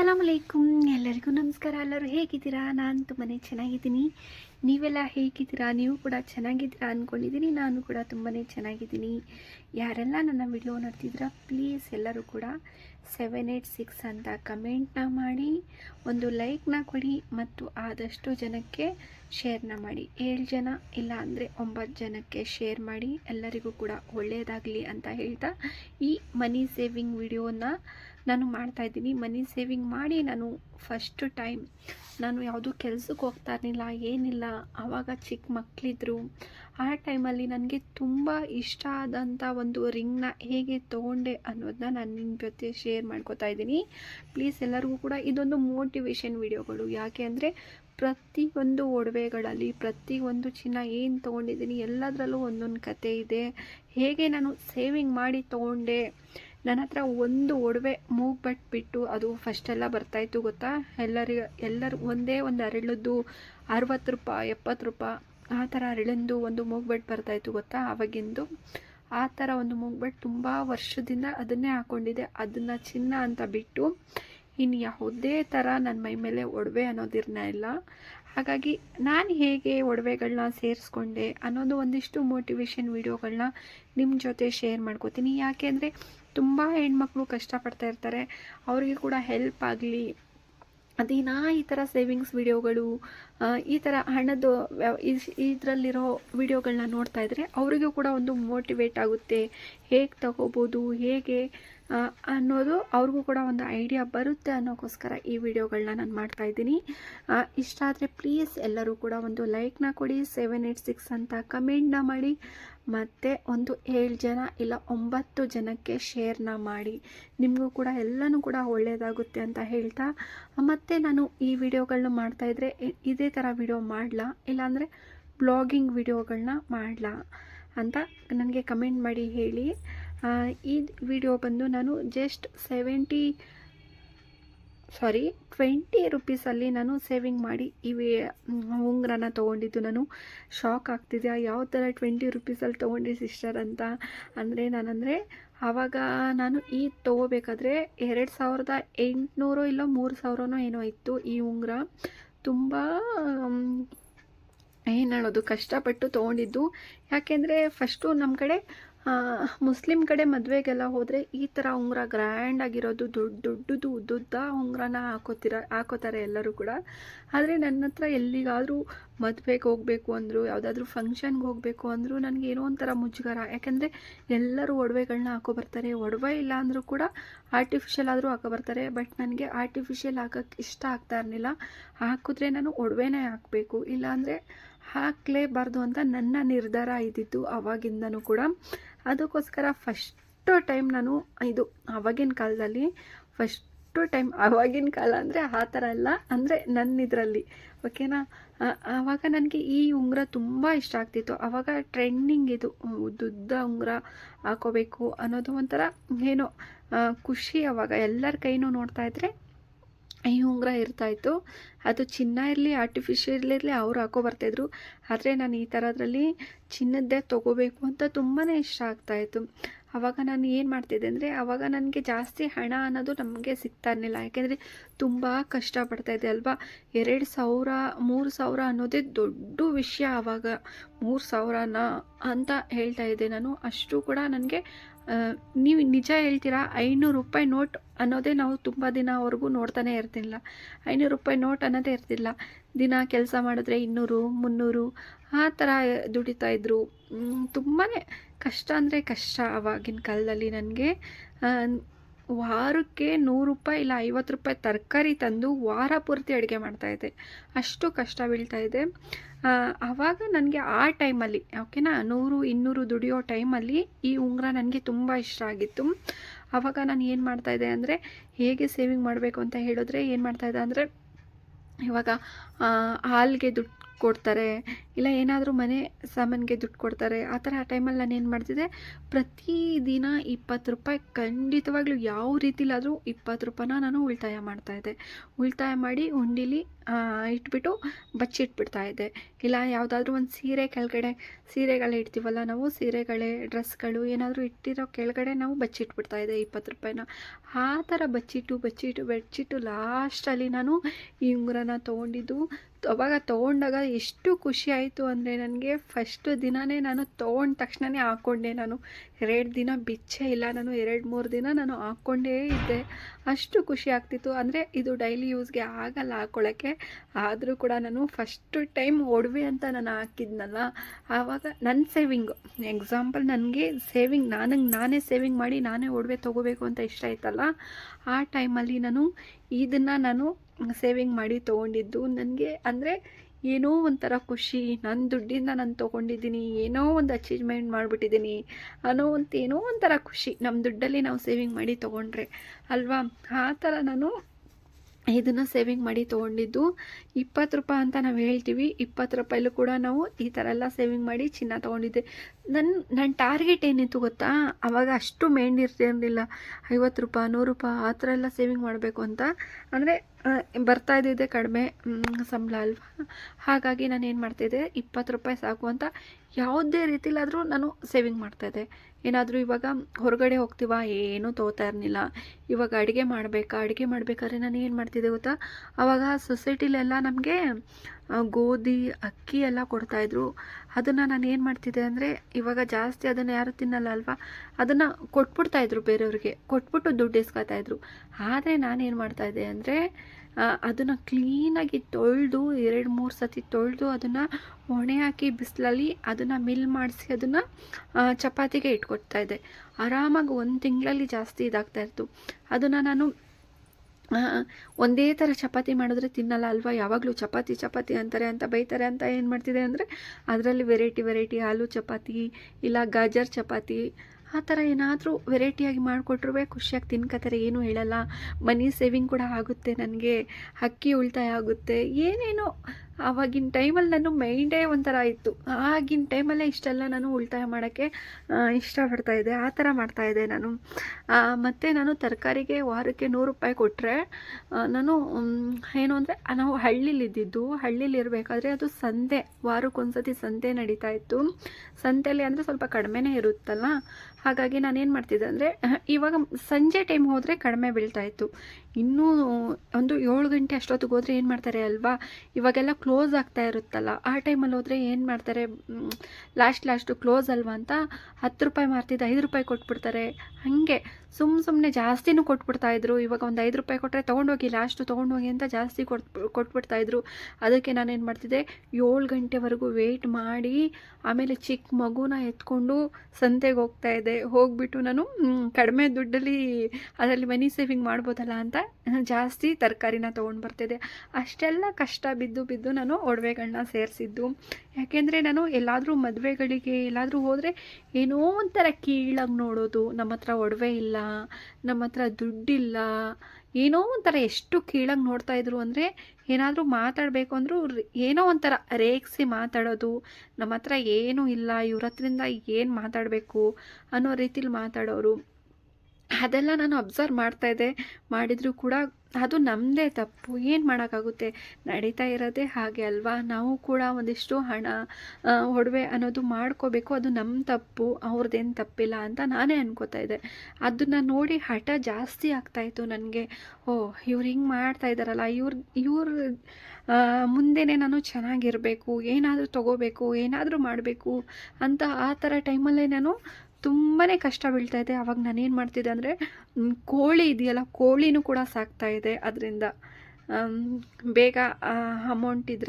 ಅಸ್ಸಲಾಮ್ ಅಲೈಕುಮ್ ಎಲ್ಲರಿಗೂ ನಮಸ್ಕಾರ. ಎಲ್ಲರೂ ಹೇಗಿದ್ದೀರಾ? ನಾನು ತುಂಬಾ ಚೆನ್ನಾಗಿದ್ದೀನಿ. ನೀವೆಲ್ಲ ಹೇಗಿದ್ದೀರಾ? ನೀವು ಕೂಡ ಚೆನ್ನಾಗಿದ್ದೀರಾ ಅಂದ್ಕೊಂಡಿದ್ದೀನಿ ನಾನು ಕೂಡ ತುಂಬಾ ಚೆನ್ನಾಗಿದ್ದೀನಿ. ಯಾರೆಲ್ಲ ನನ್ನ ವಿಡಿಯೋ ನೋಡ್ತಿದ್ದೀರಾ, ಪ್ಲೀಸ್ ಎಲ್ಲರೂ ಕೂಡ ಸೆವೆನ್ ಏಯ್ಟ್ ಸಿಕ್ಸ್ ಅಂತ ಕಮೆಂಟ್ನ ಮಾಡಿ, ಒಂದು ಲೈಕ್ನ ಕೊಡಿ ಮತ್ತು ಆದಷ್ಟು ಜನಕ್ಕೆ ಶೇರ್ನ ಮಾಡಿ. ಏಳು ಜನ ಇಲ್ಲ ಅಂದರೆ ಒಂಬತ್ತು ಜನಕ್ಕೆ ಶೇರ್ ಮಾಡಿ. ಎಲ್ಲರಿಗೂ ಕೂಡ ಒಳ್ಳೆಯದಾಗಲಿ ಅಂತ ಹೇಳ್ತಾ ಈ ಮನಿ ಸೇವಿಂಗ್ ವಿಡಿಯೋನ ನಾನು ಮಾಡ್ತಾ ಇದ್ದೀನಿ. ಮನಿ ಸೇವಿಂಗ್ ಮಾಡಿ ನಾನು ಫಸ್ಟ್ ಟೈಮ್ ನಾನು ಯಾವುದೂ ಕೆಲ್ಸಕ್ಕೆ ಹೋಗ್ತಾ ಇರಲಿಲ್ಲ, ಏನಿಲ್ಲ. ಆವಾಗ ಚಿಕ್ಕ ಮಕ್ಕಳಿದ್ರು ಆ ಟೈಮಲ್ಲಿ ನನಗೆ ತುಂಬ ಇಷ್ಟ ಆದಂಥ ಒಂದು ರಿಂಗ್ನ ಹೇಗೆ ತೊಗೊಂಡೆ ಅನ್ನೋದನ್ನ ನಾನು ನಿಮ್ಮ ಜೊತೆ ಶೇರ್ ಮಾಡ್ಕೋತಾ ಇದ್ದೀನಿ. ಪ್ಲೀಸ್ ಎಲ್ಲರಿಗೂ ಕೂಡ ಇದೊಂದು ಮೋಟಿವೇಶನ್ ವಿಡಿಯೋಗಳು ಯಾಕೆ ಅಂದರೆ ಪ್ರತಿಯೊಂದು ಒಡವೆಗಳಲ್ಲಿ ಪ್ರತಿಯೊಂದು ಚಿನ್ನ ಏನು ತೊಗೊಂಡಿದ್ದೀನಿ ಎಲ್ಲದರಲ್ಲೂ ಒಂದೊಂದು ಕತೆ ಇದೆ. ಹೇಗೆ ನಾನು ಸೇವಿಂಗ್ ಮಾಡಿ ತೊಗೊಂಡೆ ನನ್ನ ಹತ್ರ ಒಂದು ಒಡವೆ ಮೂಗ್ಬಟ್ಟು ಬಿಟ್ಟು ಅದು ಫಸ್ಟೆಲ್ಲ ಬರ್ತಾಯಿತ್ತು ಗೊತ್ತಾ? ಎಲ್ಲರಿಗೆ, ಎಲ್ಲರೂ ಒಂದೇ ಒಂದು ಅರಳದ್ದು ಅರವತ್ತು ರೂಪಾಯಿ, ಎಪ್ಪತ್ತು ರೂಪಾಯಿ, ಆ ಥರ ಅರಳಿಂದು ಒಂದು ಮೂಗ್ಬಟ್ಟು ಬರ್ತಾಯಿತ್ತು ಗೊತ್ತಾ ಆವಾಗಿಂದು ಆ ಥರ ಒಂದು ಮೂಗ್ಬಟ್ಟು ತುಂಬ ವರ್ಷದಿಂದ ಅದನ್ನೇ ಹಾಕ್ಕೊಂಡಿದ್ದೆ ಅದನ್ನು ಚಿನ್ನ ಅಂತ ಬಿಟ್ಟು ಇನ್ನು ಯಾವುದೇ ಥರ ನನ್ನ ಮೈ ಮೇಲೆ ಒಡವೆ ಅನ್ನೋದಿರ್ನ ಇಲ್ಲ. ಹಾಗಾಗಿ ನಾನು ಹೇಗೆ ಒಡವೆಗಳನ್ನ ಸೇರಿಸ್ಕೊಂಡೆ ಅನ್ನೋದು ಒಂದಿಷ್ಟು ಮೋಟಿವೇಶನ್ ವೀಡಿಯೋಗಳನ್ನ ನಿಮ್ಮ ಜೊತೆ ಶೇರ್ ಮಾಡ್ಕೋತೀನಿ. ಯಾಕೆ ಅಂದರೆ ತುಂಬ ಹೆಣ್ಮಕ್ಳು ಕಷ್ಟಪಡ್ತಾ ಇರ್ತಾರೆ. ಅವರಿಗೆ ಕೂಡ ಹೆಲ್ಪ್ ಆಗಲಿ. ದಿನಾ ಈ ಥರ ಸೇವಿಂಗ್ಸ್ ವಿಡಿಯೋಗಳು ಈ ಥರ ಹಣದ್ದು ಇದರಲ್ಲಿರೋ ವಿಡಿಯೋಗಳನ್ನ ನೋಡ್ತಾ ಇದ್ದರೆ ಅವರಿಗೂ ಕೂಡ ಒಂದು ಮೋಟಿವೇಟ್ ಆಗುತ್ತೆ. ಹೇಗೆ ತಗೋಬೋದು, ಹೇಗೆ ಅನ್ನೋದು ಅವ್ರಿಗೂ ಕೂಡ ಒಂದು ಐಡಿಯಾ ಬರುತ್ತೆ ಅನ್ನೋಕ್ಕೋಸ್ಕರ ಈ ವಿಡಿಯೋಗಳನ್ನ ನಾನು ಮಾಡ್ತಾ ಇದ್ದೀನಿ. ಇಷ್ಟ ಆದರೆ ಪ್ಲೀಸ್ ಎಲ್ಲರೂ ಕೂಡ ಒಂದು ಲೈಕ್ನ ಕೊಡಿ ಸೆವೆನ್ ಏಯ್ಟ್ ಸಿಕ್ಸ್ ಅಂತ ಕಮೆಂಟ್ನ ಮಾಡಿ, ಮತ್ತು ಒಂದು ಏಳು ಜನ ಇಲ್ಲ ಒಂಬತ್ತು ಜನಕ್ಕೆ ಶೇರ್ನ ಮಾಡಿ. ನಿಮಗೂ ಕೂಡ ಎಲ್ಲನೂ ಕೂಡ ಒಳ್ಳೆಯದಾಗುತ್ತೆ ಅಂತ ಹೇಳ್ತಾ ಮತ್ತು ನಾನು ಈ ವಿಡಿಯೋಗಳನ್ನ ಮಾಡ್ತಾಯಿದ್ರೆ ಇದೇ ಥರ ವಿಡಿಯೋ ಮಾಡಲಾ? ಇಲ್ಲಾಂದರೆ ಬ್ಲಾಗಿಂಗ್ ವಿಡಿಯೋಗಳನ್ನ ಮಾಡಲ್ಲ ಅಂತ ನನಗೆ ಕಮೆಂಟ್ ಮಾಡಿ ಹೇಳಿ. ಈ ವಿಡಿಯೋ ಬಂದು ನಾನು ಜಸ್ಟ್ ಸೆವೆಂಟಿ ಸಾರಿ ಟ್ವೆಂಟಿ ರುಪೀಸಲ್ಲಿ ನಾನು ಸೇವಿಂಗ್ ಮಾಡಿ ಈ ಉಂಗುರನ ತೊಗೊಂಡಿದ್ದು. ನಾನು ಶಾಕ್ ಆಗ್ತಿದೆ ಯಾವ ಥರ ಟ್ವೆಂಟಿ ರುಪೀಸಲ್ಲಿ ತೊಗೊಂಡೆ ಸಿಸ್ಟರ್ ಅಂತ? ಅಂದರೆ ನಾನಂದರೆ ಆವಾಗ ನಾನು ಈ ತೊಗೋಬೇಕಾದ್ರೆ ಎರಡು ಸಾವಿರದ ಎಂಟುನೂರು ಇಲ್ಲ ಮೂರು ಸಾವಿರನೋ ಏನೋ ಇತ್ತು ಈ ಉಂಗುರ. ತುಂಬ ಏನು ಹೇಳೋದು ಕಷ್ಟಪಟ್ಟು ತೊಗೊಂಡಿದ್ದು. ಯಾಕೆಂದರೆ ಫಸ್ಟು ನಮ್ಮ ಕಡೆ ಮುಸ್ಲಿಮ್ ಕಡೆ ಮದುವೆಗೆಲ್ಲ ಹೋದರೆ ಈ ಥರ ಉಂಗುರ ಗ್ರ್ಯಾಂಡ್ ಆಗಿರೋದು ದೊಡ್ಡ ದೊಡ್ಡದು, ಉದ್ದುದ್ದ ಉಂಗುರನ ಹಾಕೋತಿರ, ಹಾಕೋತಾರೆ ಎಲ್ಲರೂ ಕೂಡ. ಆದರೆ ನನ್ನ ಹತ್ರ ಎಲ್ಲಿಗಾದರೂ ಮದುವೆಗೆ ಹೋಗಬೇಕು ಅಂದರು, ಯಾವುದಾದ್ರೂ ಫಂಕ್ಷನ್ಗೆ ಹೋಗಬೇಕು ಅಂದರೂ ನನಗೆ ಏನೋ ಒಂಥರ ಮುಜುಗರ. ಯಾಕೆಂದರೆ ಎಲ್ಲರೂ ಒಡವೆಗಳನ್ನ ಹಾಕೋ ಬರ್ತಾರೆ. ಒಡವೆ ಇಲ್ಲ ಅಂದರೂ ಕೂಡ ಆರ್ಟಿಫಿಷಿಯಲ್ ಆದರೂ ಹಾಕೋ ಬರ್ತಾರೆ. ಬಟ್ ನನಗೆ ಆರ್ಟಿಫಿಷಿಯಲ್ ಹಾಕೋಕ್ಕೆ ಇಷ್ಟ ಆಗ್ತಾ ಇರಲಿಲ್ಲ. ಹಾಕಿದ್ರೆ ನಾನು ಒಡವೆನೇ ಹಾಕಬೇಕು. ಇಲ್ಲಾಂದರೆ ಹಾಕಲೇಬಾರ್ದು ಅಂತ ನನ್ನ ನಿರ್ಧಾರ ಇದ್ದಿತ್ತು ಆವಾಗಿಂದನೂ ಕೂಡ. ಅದಕ್ಕೋಸ್ಕರ ಫಸ್ಟು ಟೈಮ್ ನಾನು ಇದು ಆವಾಗಿನ ಕಾಲದಲ್ಲಿ ಫಸ್ಟು ಟೈಮ್ ಆವಾಗಿನ ಕಾಲ ಅಂದರೆ ಆ ಥರ ಅಲ್ಲ, ಅಂದರೆ ನನ್ನ ಇದರಲ್ಲಿ ಓಕೆನಾ ಆವಾಗ ನನಗೆ ಈ ಉಂಗುರ ತುಂಬ ಇಷ್ಟ ಆಗ್ತಿತ್ತು. ಆವಾಗ ಟ್ರೆಂಡಿಂಗ್ ಇದು ಉದ್ದುದ್ದ ಉಂಗುರ ಹಾಕೋಬೇಕು ಅನ್ನೋದು ಒಂಥರ ಏನೋ ಖುಷಿ ಅವಾಗ. ಎಲ್ಲರ ಕೈನೂ ನೋಡ್ತಾ ಇದ್ರೆ ಈ ಉಂಗುರ ಇರ್ತಾಯಿತ್ತು ಅದು ಚಿನ್ನ ಇರಲಿ ಆರ್ಟಿಫಿಷಿಯಲ್ ಇರಲಿ ಅವ್ರು ಹಾಕೋ ಬರ್ತಾಯಿದ್ರು ಆದರೆ ನಾನು ಈ ಥರದ್ರಲ್ಲಿ ಚಿನ್ನದ್ದೇ ತೊಗೋಬೇಕು ಅಂತ ತುಂಬಾ ಇಷ್ಟ ಆಗ್ತಾಯಿತ್ತು. ಆವಾಗ ನಾನು ಏನು ಮಾಡ್ತಿದ್ದೆ ಅಂದರೆ ಆವಾಗ ನನಗೆ ಜಾಸ್ತಿ ಹಣ ಅನ್ನೋದು ನಮಗೆ ಸಿಗ್ತಾ ಇರಲಿಲ್ಲ. ಯಾಕೆಂದರೆ ತುಂಬ ಕಷ್ಟಪಡ್ತಾಯಿದ್ದೆ ಅಲ್ವಾ? ಎರಡು ಸಾವಿರ, ಮೂರು ಸಾವಿರ ಅನ್ನೋದೇ ದೊಡ್ಡ ವಿಷಯ ಆವಾಗ ಮೂರು ಸಾವಿರನ ಅಂತ ಹೇಳ್ತಾ ಇದ್ದೆ ನಾನು. ಅಷ್ಟು ಕೂಡ ನನಗೆ ನೀವು ನಿಜ ಹೇಳ್ತೀರಾ? ಐನೂರು ರೂಪಾಯಿ ನೋಟ್ ಅನ್ನೋದೇ ನಾವು ತುಂಬ ದಿನವರೆಗೂ ನೋಡ್ತಾನೆ ಇರ್ತಿಲ್ಲ. ಐನೂರು ರೂಪಾಯಿ ನೋಟ್ ಅನ್ನೋದೇ ಇರ್ತಿಲ್ಲ. ದಿನ ಕೆಲಸ ಮಾಡಿದ್ರೆ ಇನ್ನೂರು, ಮುನ್ನೂರು, ಆ ಥರ ದುಡಿತಾಯಿದ್ರು ತುಂಬಾ ಕಷ್ಟ ಅಂದರೆ ಕಷ್ಟ ಆವಾಗಿನ ಕಾಲದಲ್ಲಿ ನನಗೆ. ವಾರಕ್ಕೆ ನೂರು ರೂಪಾಯಿ ಇಲ್ಲ, ಐವತ್ತು ರೂಪಾಯಿ ತರಕಾರಿ ತಂದು ವಾರ ಪೂರ್ತಿ ಅಡುಗೆ ಮಾಡ್ತಾಯಿದ್ದೆ ಅಷ್ಟು ಕಷ್ಟ ಬೀಳ್ತಾಯಿದೆ ಆವಾಗ ನನಗೆ ಆ ಟೈಮಲ್ಲಿ, ಓಕೆನಾ, ನೂರು, ಇನ್ನೂರು ದುಡಿಯೋ ಟೈಮಲ್ಲಿ ಈ ಉಂಗುರ ನನಗೆ ತುಂಬ ಇಷ್ಟ ಆಗಿತ್ತು. ಆವಾಗ ನಾನು ಏನು ಮಾಡ್ತಾಯಿದ್ದೆ ಅಂದರೆ, ಹೇಗೆ ಸೇವಿಂಗ್ ಮಾಡಬೇಕು ಅಂತ ಹೇಳಿದ್ರೆ ಏನು ಮಾಡ್ತಾಯಿದ್ದೆ ಅಂದರೆ, ಇವಾಗ ಹಾಲಿಗೆ ದುಡ್ಡು ಕೊಡ್ತಾರೆ. ಇಲ್ಲ, ಏನಾದರೂ ಮನೆ ಸಾಮಾನಿಗೆ ದುಡ್ಡು ಕೊಡ್ತಾರೆ. ಆ ಥರ ಆ ಟೈಮಲ್ಲಿ ನಾನು ಏನು ಮಾಡ್ತಿದ್ದೆ ಪ್ರತಿದಿನ ಇಪ್ಪತ್ತು ರೂಪಾಯಿ ಖಂಡಿತವಾಗ್ಲೂ ಯಾವ ರೀತಿಲಾದರೂ ಇಪ್ಪತ್ತು ರೂಪಾಯಿನ ನಾನು ಉಳಿತಾಯ ಮಾಡ್ತಾಯಿದ್ದೆ ಉಳಿತಾಯ ಮಾಡಿ ಉಂಡಿಲಿ ಇಟ್ಬಿಟ್ಟು ಬಚ್ಚಿಟ್ಬಿಡ್ತಾ ಇದ್ದೆ. ಇಲ್ಲ, ಯಾವುದಾದ್ರೂ ಒಂದು ಸೀರೆ ಕೆಳಗಡೆ, ಸೀರೆಗಳೇ ಇಡ್ತೀವಲ್ಲ ನಾವು, ಸೀರೆಗಳೇ, ಡ್ರೆಸ್ಗಳು, ಏನಾದರೂ ಇಟ್ಟಿರೋ ಕೆಳಗಡೆ ನಾವು ಬಚ್ಚಿಟ್ಬಿಡ್ತಾ ಇದ್ದೆ ಇಪ್ಪತ್ತು ರೂಪಾಯಿನ. ಆ ಥರ ಬಚ್ಚಿಟ್ಟು ಬಚ್ಚಿಟ್ಟು ಬಚ್ಚಿಟ್ಟು ಲಾಸ್ಟಲ್ಲಿ ನಾನು ಈ ಉಂಗುರನ ತೊಗೊಂಡಿದ್ದು ಅವಾಗ ತೊಗೊಂಡಾಗ ಎಷ್ಟು ಖುಷಿ ಆಯಿತು ಅಂದರೆ ನನಗೆ ಫಸ್ಟ್ ದಿನವೇ ನಾನು ತೊಗೊಂಡ ತಕ್ಷಣವೇ ಹಾಕ್ಕೊಂಡೆ ನಾನು. ಎರಡು ದಿನ ಬಿಚ್ಚೇ ಇಲ್ಲ, ನಾನು ಎರಡು ಮೂರು ದಿನ ನಾನು ಹಾಕ್ಕೊಂಡೇ ಇದ್ದೆ. ಅಷ್ಟು ಖುಷಿ ಆಗ್ತಿತ್ತು. ಅಂದರೆ ಇದು ಡೈಲಿ ಯೂಸ್ಗೆ ಆಗಲ್ಲ ಹಾಕ್ಕೊಳ್ಳೋಕ್ಕೆ ಆದರೂ ಕೂಡ ನಾನು ಫಸ್ಟು ಟೈಮ್ ಒಡವೆ ಅಂತ ನಾನು ಹಾಕಿದ್ನಲ್ಲ, ಆವಾಗ ನನ್ನ ಸೇವಿಂಗು ಎಕ್ಸಾಂಪಲ್ ನನಗೆ ಸೇವಿಂಗ್ ನನಗೆ ನಾನೇ ಸೇವಿಂಗ್ ಮಾಡಿ ನಾನೇ ಒಡವೆ ತೊಗೋಬೇಕು ಅಂತ ಇಷ್ಟ ಆಯ್ತಲ್ಲ, ಆ ಟೈಮಲ್ಲಿ ನಾನು ಇದನ್ನು ನಾನು ಸೇವಿಂಗ್ ಮಾಡಿ ತೊಗೊಂಡಿದ್ದು. ನನಗೆ ಅಂದರೆ ಏನೋ ಒಂಥರ ಖುಷಿ. ನನ್ನ ದುಡ್ಡಿಂದ ನಾನು ತೊಗೊಂಡಿದ್ದೀನಿ. ಏನೋ ಒಂದು ಅಚೀವ್ಮೆಂಟ್ ಮಾಡಿಬಿಟ್ಟಿದ್ದೀನಿ. ಅನ್ನೋ ಒಂದು ಏನೋ ಒಂಥರ ಖುಷಿ. ನಮ್ಮ ದುಡ್ಡಲ್ಲಿ ನಾವು ಸೇವಿಂಗ್ ಮಾಡಿ ತೊಗೊಂಡ್ರೆ. ಅಲ್ವಾ? ಆ ಥರ ನಾನು ಇದನ್ನು ಸೇವಿಂಗ್ ಮಾಡಿ ತೊಗೊಂಡಿದ್ದು ಇಪ್ಪತ್ತು ರೂಪಾಯಿ ಅಂತ ನಾವು ಹೇಳ್ತೀವಿ. ಇಪ್ಪತ್ತು ರೂಪಾಯಲ್ಲೂ ಕೂಡ ನಾವು ಈ ಥರ ಎಲ್ಲ ಸೇವಿಂಗ್ ಮಾಡಿ ಚಿನ್ನ ತೊಗೊಂಡಿದ್ದೆ. ನನ್ನ ನನ್ನ ಟಾರ್ಗೆಟ್ ಏನಿತ್ತು ಗೊತ್ತಾ? ಆವಾಗ ಅಷ್ಟು ಮೈಂಡ್ ಇರ್ತಿರಲಿಲ್ಲ ಐವತ್ತು ರೂಪಾಯಿ, ನೂರು ರೂಪಾಯಿ ಆ ಥರ ಎಲ್ಲ ಸೇವಿಂಗ್ ಮಾಡಬೇಕು ಅಂತ. ಅಂದರೆ ಬರ್ತಾ ಇದ್ದಿದ್ದೆ ಕಡಿಮೆ ಸಂಬಳ ಅಲ್ವಾ? ಹಾಗಾಗಿ ನಾನು ಏನು ಮಾಡ್ತಿದ್ದೆ? ಇಪ್ಪತ್ತು ರೂಪಾಯಿ ಸಾಕು ಅಂತ ಯಾವುದೇ ರೀತಿಲಾದರೂ ನಾನು ಸೇವಿಂಗ್ ಮಾಡ್ತಾಯಿದ್ದೆ ಏನಾದರೂ ಇವಾಗ ಹೊರಗಡೆ ಹೋಗ್ತೀವ? ಏನೂ ತೋತಾ ಇರಲಿಲ್ಲ. ಇವಾಗ ಅಡುಗೆ ಮಾಡಬೇಕಾ? ಅಡುಗೆ ಮಾಡಬೇಕಾದ್ರೆ ನಾನು ಏನು ಮಾಡ್ತಿದ್ದೆ ಗೊತ್ತಾ? ಆವಾಗ ಸೊಸೈಟಿಲೆಲ್ಲ ನಮಗೆ ಗೋಧಿ, ಅಕ್ಕಿ ಎಲ್ಲ ಕೊಡ್ತಾಯಿದ್ರು ಅದನ್ನು ನಾನು ಏನು ಮಾಡ್ತಿದ್ದೆ ಅಂದರೆ, ಇವಾಗ ಜಾಸ್ತಿ ಅದನ್ನು ಯಾರು ತಿನ್ನಲ್ಲ ಅಲ್ವಾ? ಅದನ್ನು ಕೊಟ್ಬಿಡ್ತಾಯಿದ್ರು ಬೇರೆಯವ್ರಿಗೆ. ಕೊಟ್ಬಿಟ್ಟು ದುಡ್ಡು ಇಸ್ಕೊತಾಯಿದ್ರು ಆದರೆ ನಾನೇನು ಮಾಡ್ತಾಯಿದ್ದೆ ಅಂದರೆ ಅದನ್ನು ಕ್ಲೀನಾಗಿ ತೊಳೆದು, ಎರಡು, ಮೂರು ಸತಿ ತೊಳೆದು ಅದನ್ನು ಒಣೆ ಹಾಕಿ ಬಿಸಿಲಲ್ಲಿ ಅದನ್ನು ಮಿಲ್ ಮಾಡಿಸಿ ಅದನ್ನು ಚಪಾತಿಗೆ ಇಟ್ಕೊಡ್ತಾಯಿದ್ದೆ ಆರಾಮಾಗಿ ಒಂದು ತಿಂಗಳಲ್ಲಿ ಜಾಸ್ತಿ ಇದಾಗ್ತಾಯಿತ್ತು ಅದನ್ನು ನಾನು ಒಂದೇ ಥರ ಚಪಾತಿ ಮಾಡಿದ್ರೆ ತಿನ್ನಲ್ಲ ಅಲ್ವಾ? ಯಾವಾಗಲೂ ಚಪಾತಿ ಚಪಾತಿ ಅಂತಾರೆ ಅಂತ ಬೈತಾರೆ ಅಂತ ಏನು ಮಾಡ್ತಿದೆ ಅಂದರೆ, ಅದರಲ್ಲಿ ವೆರೈಟಿ ವೆರೈಟಿ ಆಲೂ ಚಪಾತಿ, ಇಲ್ಲ ಗಾಜರ್ ಚಪಾತಿ ಆ ಥರ ಏನಾದರೂ ವೆರೈಟಿಯಾಗಿ ಮಾಡಿಕೊಟ್ರೂ ಖುಷಿಯಾಗಿ ತಿನ್ಕೋತಾರೆ ಏನೂ ಹೇಳಲ್ಲ. ಮನಿ ಸೇವಿಂಗ್ ಕೂಡ ಆಗುತ್ತೆ, ನನಗೆ. ಅಕ್ಕಿ ಉಳಿತಾಯ ಆಗುತ್ತೆ. ಏನೇನೋ ಆವಾಗಿನ ಟೈಮಲ್ಲಿ ನಾನು ಮೈಂಡೇ ಒಂಥರ ಇತ್ತು. ಆಗಿನ ಟೈಮಲ್ಲೇ ಇಷ್ಟೆಲ್ಲ ನಾನು ಉಳಿತಾಯ ಮಾಡೋಕ್ಕೆ ಇಷ್ಟಪಡ್ತಾಯಿದ್ದೆ ಆ ಥರ ಮಾಡ್ತಾಯಿದ್ದೆ ನಾನು. ಮತ್ತು ನಾನು ತರಕಾರಿಗೆ ವಾರಕ್ಕೆ ನೂರು ರೂಪಾಯಿ ಕೊಟ್ಟರೆ ನಾನು ಏನು ಅಂದರೆ ನಾವು ಹಳ್ಳಿಲಿದ್ದಿದ್ದು ಹಳ್ಳಿಲಿರಬೇಕಾದ್ರೆ ಅದು ಸಂತೆ, ವಾರಕ್ಕೊಂದ್ಸತಿ ಸಂತೆ ನಡೀತಾ ಇತ್ತು. ಸಂತೆಯಲ್ಲಿ ಅಂದರೆ ಸ್ವಲ್ಪ ಕಡಿಮೆನೇ ಇರುತ್ತಲ್ಲ? ಹಾಗಾಗಿ ನಾನೇನು ಮಾಡ್ತಿದ್ದೆ ಅಂದರೆ, ಇವಾಗ ಸಂಜೆ ಟೈಮ್ ಹೋದರೆ ಕಡಿಮೆ ಬೀಳ್ತಾಯಿತ್ತು ಇನ್ನೂ ಒಂದು ಏಳು ಗಂಟೆ ಅಷ್ಟೊತ್ತಿಗೆ ಹೋದರೆ ಏನು ಮಾಡ್ತಾರೆ ಅಲ್ವಾ? ಇವಾಗೆಲ್ಲ ಕ್ಲೋಸ್ ಆಗ್ತಾ ಇರುತ್ತಲ್ಲ, ಆ ಟೈಮಲ್ಲಿ ಹೋದರೆ ಏನು ಮಾಡ್ತಾರೆ? ಲಾಸ್ಟ್ ಲಾಸ್ಟು ಕ್ಲೋಸ್ ಅಲ್ವಾ ಅಂತ ಹತ್ತು ರೂಪಾಯಿ ಮಾರ್ತಿದ್ದು ಐದು ರೂಪಾಯಿ ಕೊಟ್ಬಿಡ್ತಾರೆ. ಹಾಗೆ ಸುಮ್ಮ ಸುಮ್ಮನೆ ಜಾಸ್ತಿನೂ ಕೊಟ್ಬಿಡ್ತಾಯಿದ್ರು ಇವಾಗ ಒಂದು ಐದು ರೂಪಾಯಿ ಕೊಟ್ಟರೆ ತೊಗೊಂಡೋಗಿ ಲಾಸ್ಟು ತೊಗೊಂಡೋಗಿ ಅಂತ ಜಾಸ್ತಿ ಕೊಟ್ಟು ಕೊಟ್ಬಿಡ್ತಾಯಿದ್ರು ಅದಕ್ಕೆ ನಾನೇನು ಮಾಡ್ತಿದ್ದೆ? ಏಳು ಗಂಟೆವರೆಗೂ ವೆಯ್ಟ್ ಮಾಡಿ, ಆಮೇಲೆ ಚಿಕ್ಕ ಮಗುನ ಎತ್ಕೊಂಡು ಸಂತೆಗೆ ಹೋಗ್ತಾ ಇದ್ದೆ. ಹೋಗಿಬಿಟ್ಟು ನಾನು ಕಡಿಮೆ ದುಡ್ಡಲ್ಲಿ ಅದರಲ್ಲಿ ಮನಿ ಸೇವಿಂಗ್ ಮಾಡ್ಬೋದಲ್ಲ ಅಂತ ಜಾಸ್ತಿ ತರಕಾರಿನ ತೊಗೊಂಡು ಬರ್ತಿದ್ದೆ. ಅಷ್ಟೆಲ್ಲ ಕಷ್ಟ, ಬಿದ್ದು ಬಿದ್ದು ನಾನು ಒಡವೆಗಳನ್ನ ಸೇರಿಸಿದ್ದು. ಯಾಕೆಂದರೆ ನಾನು ಎಲ್ಲಾದರೂ ಮದುವೆಗಳಿಗೆ ಎಲ್ಲಾದರೂ ಹೋದರೆ ಏನೋ ಒಂಥರ ಕೀಳಾಗಿ ನೋಡೋದು ನಮ್ಮ ಹತ್ರ ಒಡವೆ ಇಲ್ಲ ನಮ್ಮ ಹತ್ರ ದುಡ್ಡಿಲ್ಲ, ಏನೋ ಒಂಥರ ಎಷ್ಟು ಕೀಳಾಗಿ ನೋಡ್ತಾಯಿದ್ರು ಅಂದರೆ ಏನಾದರೂ ಮಾತಾಡಬೇಕು ಅಂದರೂ ಏನೋ ಒಂಥರ ರೇಗಿಸಿ ಮಾತಾಡೋದು ನಮ್ಮ ಹತ್ರ ಏನೂ ಇಲ್ಲ, ಇವ್ರ ಹತ್ರಿಂದ ಏನು ಮಾತಾಡಬೇಕು ಅನ್ನೋ ರೀತಿಲಿ ಮಾತಾಡೋರು. ಅದೆಲ್ಲ ನಾನು ಅಬ್ಸರ್ವ್ ಮಾಡ್ತಾಯಿದ್ದೆ ಮಾಡಿದರೂ ಕೂಡ ಅದು ನಮ್ಮದೇ ತಪ್ಪು. ಏನು ಮಾಡೋಕ್ಕಾಗುತ್ತೆ? ನಡೀತಾ ಇರೋದೇ ಹಾಗೆ ಅಲ್ವಾ? ನಾವು ಕೂಡ ಒಂದಿಷ್ಟು ಹಣ ಒಡವೆ ಅನ್ನೋದು ಮಾಡ್ಕೋಬೇಕು. ಅದು ನಮ್ಮ ತಪ್ಪು ಅವ್ರದ್ದೇನು ತಪ್ಪಿಲ್ಲ ಅಂತ ನಾನೇ ಅನ್ಕೋತಾ ಇದ್ದೆ. ಅದನ್ನು ನೋಡಿ ಹಠ ಜಾಸ್ತಿ ಆಗ್ತಾಯಿತ್ತು ನನಗೆ. ಓ, ಇವ್ರು ಹಿಂಗೆ ಮಾಡ್ತಾ ಇದ್ದಾರಲ್ಲ. ಇವ್ರ ಇವ್ರ ಮುಂದೆನೇ ನಾನು ಚೆನ್ನಾಗಿರಬೇಕು. ಏನಾದರೂ ತೊಗೋಬೇಕು, ಏನಾದರೂ ಮಾಡಬೇಕು ಅಂತ ಆ ಥರ ಟೈಮಲ್ಲೇ ನಾನು ತುಂಬಾ ಕಷ್ಟ ಬೀಳ್ತಾಯಿದೆ ಆವಾಗ ನಾನೇನು ಮಾಡ್ತಿದ್ದೆ ಅಂದರೆ ಕೋಳಿ ಇದೆಯಲ್ಲ, ಕೋಳಿನೂ ಕೂಡ ಸಾಕ್ತಾಯಿದೆ ಅದರಿಂದ ಬೇಗ ಅಮೌಂಟ್ ಇದ್ದರೆ